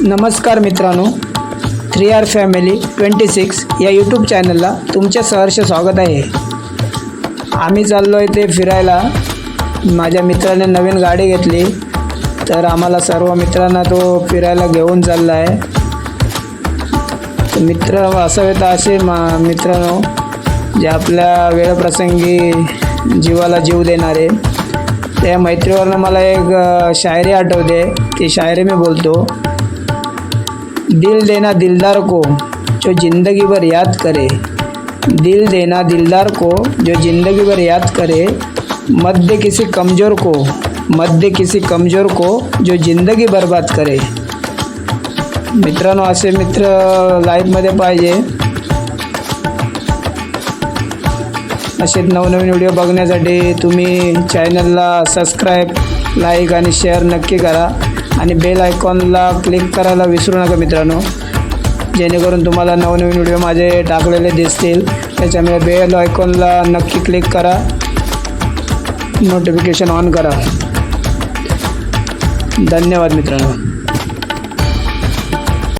नमस्कार मित्रांनो three R family twenty six या यूट्यूब चॅनलला तुमचे सहर्ष स्वागत आहे. आम्ही चाललो आहे ते फिरायला. माझ्या मित्राने नवीन गाडी घेतली. तर आम्हाला सर्व मित्रांना तो फिरायला घेऊन चालला आहे. मित्र असावे तर असे मा मित्रांनो जे आपल्या वेळप्रसंगी जीवाला जीव देणारे. त्या मैत्रीवरनं मला एक शायरी आठवते. ती शायरी मी बोलतो. दिल देना दिलदार को जो ज़िंदगी भर याद करे। दिल देना दिलदार को जो ज़िंदगी भर याद करे। मध्य किसी कमज़ोर को मध्य किसी कमज़ोर को जो ज़िंदगी बर्बाद करे। मित्रांनो असे मित्र लाईफमध्ये पाहिजे। असे नवनवीन व्हिडिओ बघण्यासाठी तुम्ही चॅनलला सबस्क्राईब लाईक आणि शेअर नक्की करा. आणि बेल आयकॉनला क्लिक करायला विसरू नका मित्रांनो. जेणेकरून तुम्हाला नवनवीन व्हिडिओ माझे टाकलेले दिसतील. त्याच्यामुळे बेल आयकॉनला नक्की क्लिक करा. नोटिफिकेशन ऑन करा. धन्यवाद मित्रांनो.